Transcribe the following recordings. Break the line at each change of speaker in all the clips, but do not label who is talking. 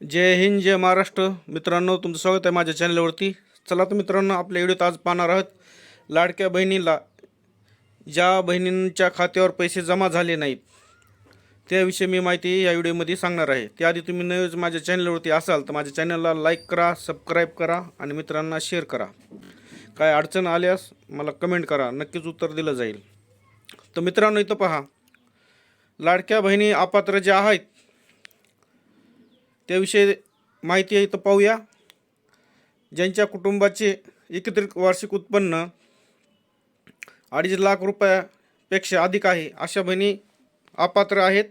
जय हिंद जय महाराष्ट्र. मित्रांनो तुमचं स्वागत आहे माझ्या चॅनलवरती. चला तर मित्रांनो आपल्या व्हिडिओत आज पाहणार आहोत लाडक्या बहिणीला ज्या बहिणींच्या खात्यावर पैसे जमा झाले नाहीत त्याविषयी मी माहिती या व्हिडिओमध्ये सांगणार आहे. त्याआधी तुम्ही नवीन माझ्या चॅनलवरती असाल तर माझ्या चॅनलला लाईक करा सबस्क्राईब करा आणि मित्रांना शेअर करा. काय अडचण आल्यास मला कमेंट करा नक्कीच उत्तर दिलं जाईल. तर मित्रांनो इथं पहा. लाडक्या बहिणी अपात्र ज्या आहेत त्याविषयी माहिती आहे इथं पाहूया. ज्यांच्या कुटुंबाचे एकत्रित वार्षिक उत्पन्न अडीच लाख रुपयापेक्षा अधिक आहे अशा बहिणी अपात्र आहेत.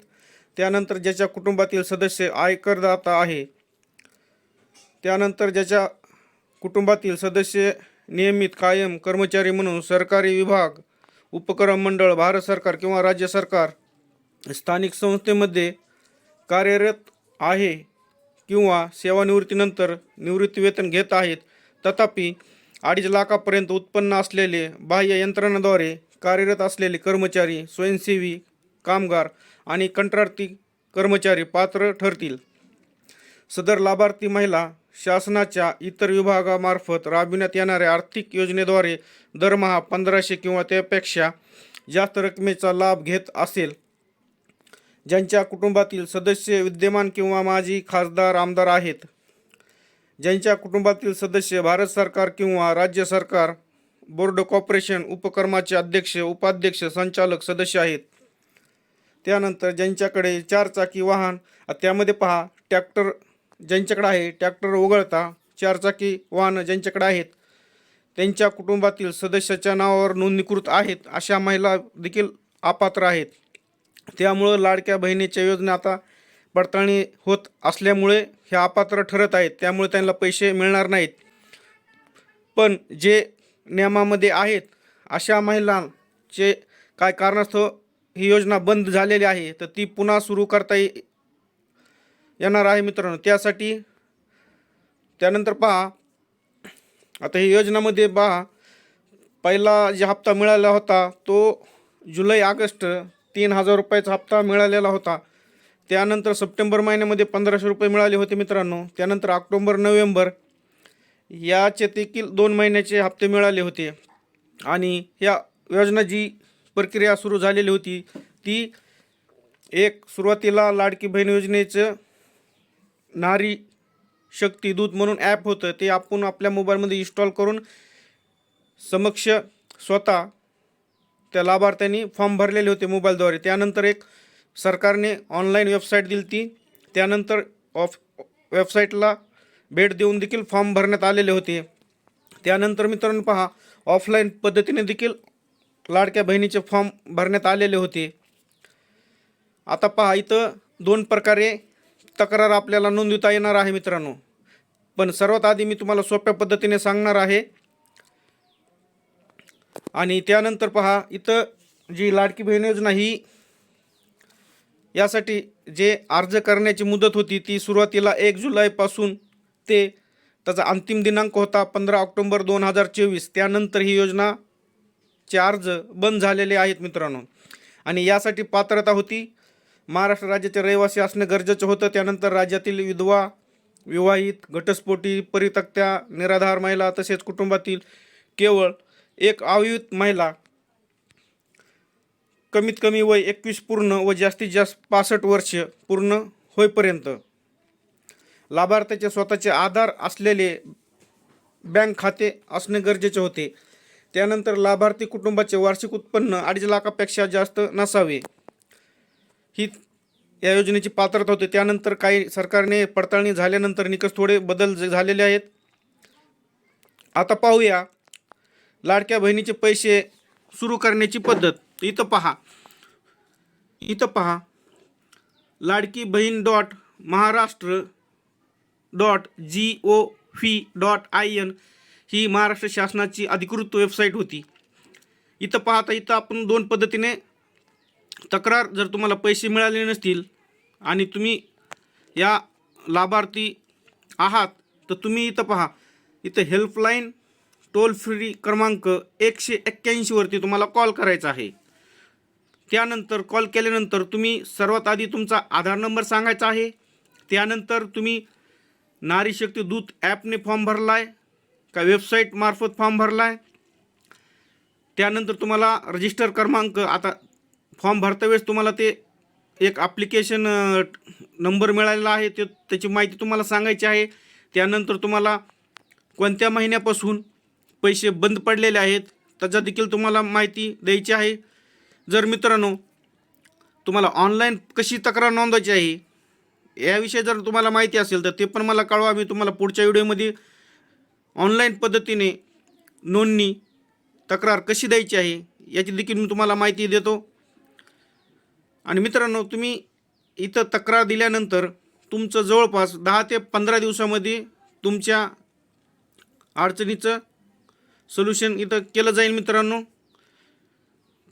त्यानंतर ज्याच्या कुटुंबातील सदस्य आयकरदाता आहे त्यानंतर ज्याच्या कुटुंबातील सदस्य नियमित कायम कर्मचारी म्हणून सरकारी विभाग उपक्रम मंडळ भारत सरकार किंवा राज्य सरकार स्थानिक संस्थेमध्ये कार्यरत आहे. किंवा सेवानिवृत्तीनंतर निवृत्तीवेतन घेत आहेत तथापि अडीच लाखापर्यंत उत्पन्न असलेले बाह्य यंत्रणाद्वारे कार्यरत असलेले कर्मचारी स्वयंसेवी कामगार आणि कंत्राटी कर्मचारी पात्र ठरतील. सदर लाभार्थी महिला शासनाच्या इतर विभागामार्फत राबविण्यात येणाऱ्या आर्थिक योजनेद्वारे दरमहा पंधराशे किंवा त्यापेक्षा जास्त रकमेचा लाभ घेत असेल. ज्यांच्या कुटुंबातील सदस्य विद्यमान किंवा माजी खासदार आमदार आहेत. ज्यांच्या कुटुंबातील सदस्य भारत सरकार किंवा राज्य सरकार बोर्ड कॉर्पोरेशन उपक्रमाचे अध्यक्ष उपाध्यक्ष संचालक सदस्य आहेत. त्यानंतर ज्यांच्याकडे चारचाकी वाहन त्यामध्ये पहा ट्रॅक्टर ज्यांच्याकडे आहे ट्रॅक्टर वगळता चारचाकी वाहनं ज्यांच्याकडे आहेत त्यांच्या कुटुंबातील सदस्याच्या नावावर नोंदणीकृत आहेत अशा महिला देखील अपात्र आहेत. त्यामुळं लाडक्या बहिणीच्या योजना आता पडताळणी होत असल्यामुळे हे अपात्र ठरत आहेत. त्यामुळे त्यांना पैसे मिळणार नाहीत. पण जे नियमामध्ये आहेत अशा महिलांचे काय कारणास्तव ही योजना बंद झालेली आहे तर ती पुन्हा सुरू करता येणार आहे मित्रांनो. त्यासाठी त्यानंतर पहा आता ही योजनामध्ये पहा पहिला जे हप्ता मिळाला होता तो जुलै ऑगस्ट तीन हजार रुपयाचा हप्ता मिळालेला होता. त्यानंतर सप्टेंबर महिन्यामध्ये पंधराशे रुपये मिळाले होते मित्रांनो. त्यानंतर ऑक्टोबर नोव्हेंबर याचे देखील दोन महिन्याचे हप्ते मिळाले होते. आणि या योजना जी प्रक्रिया सुरू झालेली होती ती एक सुरुवातीला लाडकी बहीण योजनेचं नारी शक्ती दूत म्हणून ॲप होतं. ते आपण आपल्या मोबाईलमध्ये इन्स्टॉल करून समक्ष स्वतः त्या लाभार्थ्यांनी फॉर्म भरलेले होते मोबाईलद्वारे. त्यानंतर एक सरकारने ऑनलाईन वेबसाईट दिली ती त्यानंतर ऑफ वेबसाईटला भेट देऊन देखील फॉर्म भरण्यात आलेले होते. त्यानंतर मित्रांनो पहा ऑफलाईन पद्धतीने देखील लाडक्या बहिणीचे फॉर्म भरण्यात आलेले होते. आता पहा इथं दोन प्रकारे तक्रार आपल्याला नोंदविता येणार आहे मित्रांनो. पण सर्वात आधी मी तुम्हाला सोप्या पद्धतीने सांगणार आहे. आणि त्यानंतर पहा इथं जी लाडकी बहीण योजना ही यासाठी जे अर्ज करण्याची मुदत होती ती सुरुवातीला एक जुलैपासून ते त्याचा अंतिम दिनांक होता पंधरा ऑक्टोंबर दोन हजार चोवीस. त्यानंतर ही योजनाचे अर्ज बंद झालेले आहेत मित्रांनो. आणि यासाठी पात्रता होती. महाराष्ट्र राज्याचे रहिवासी असणं गरजेचं होतं. त्यानंतर राज्यातील विधवा विवाहित घटस्फोटी परितक्त्या निराधार महिला तसेच कुटुंबातील केवळ एक अविवाहित महिला कमीत कमी वय एकवीस पूर्ण व जास्तीत जास्त पासष्ट वर्ष पूर्ण होईपर्यंत लाभार्थ्याचे स्वतःचे आधार असलेले बँक खाते असणे गरजेचे होते. त्यानंतर लाभार्थी कुटुंबाचे वार्षिक उत्पन्न अडीच लाखापेक्षा जास्त नसावे. ही या योजनेची पात्रता होते. त्यानंतर काही सरकारने पडताळणी झाल्यानंतर निकष थोडे बदल झालेले आहेत. आता पाहूया लाडक्या बहिणीचे पैसे सुरू करण्याची पद्धत. इथं पहा. इथं पहा. Ladki Bahin dot Maharashtra dot G O V dot I N ही महाराष्ट्र शासनाची अधिकृत वेबसाईट होती. इथं पाहता इथं आपण दोन पद्धतीने तक्रार जर तुम्हाला पैसे मिळाले नसतील आणि तुम्ही या लाभार्थी आहात तर तुम्ही इथं पहा. इथं हेल्पलाईन टोल फ्री क्रमांक एकशे एक्क्याऐंशीवरती तुम्हाला कॉल करायचा आहे. त्यानंतर कॉल केल्यानंतर तुम्ही सर्वात आधी तुमचा आधार नंबर सांगायचा आहे. त्यानंतर तुम्ही नारी शक्ती दूत ॲपने फॉर्म भरला आहे का वेबसाईटमार्फत फॉर्म भरला आहे त्यानंतर तुम्हाला रजिस्टर क्रमांक आता फॉर्म भरता वेळेस तुम्हाला ते एक ॲप्लिकेशन नंबर मिळालेला आहे. ते त्याची माहिती तुम्हाला सांगायची आहे. त्यानंतर तुम्हाला कोणत्या महिन्यापासून पैसे बंद पडलेले आहेत त्याचा देखील तुम्हाला माहिती द्यायची आहे. जर मित्रांनो तुम्हाला ऑनलाईन कशी तक्रार नोंदवायची आहे याविषयी जर तुम्हाला माहिती असेल तर ते पण मला कळवा. मी तुम्हाला पुढच्या व्हिडिओमध्ये ऑनलाईन पद्धतीने नोंदणी तक्रार कशी द्यायची आहे याची देखील मी तुम्हाला माहिती देतो. आणि मित्रांनो तुम्ही इथं तक्रार दिल्यानंतर तुमचं जवळपास दहा ते पंधरा दिवसामध्ये तुमच्या अडचणीचं सोल्युशन इथं केलं जाईल मित्रांनो.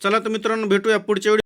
चला तर मित्रांनो भेटूया पुढच्या वेळी.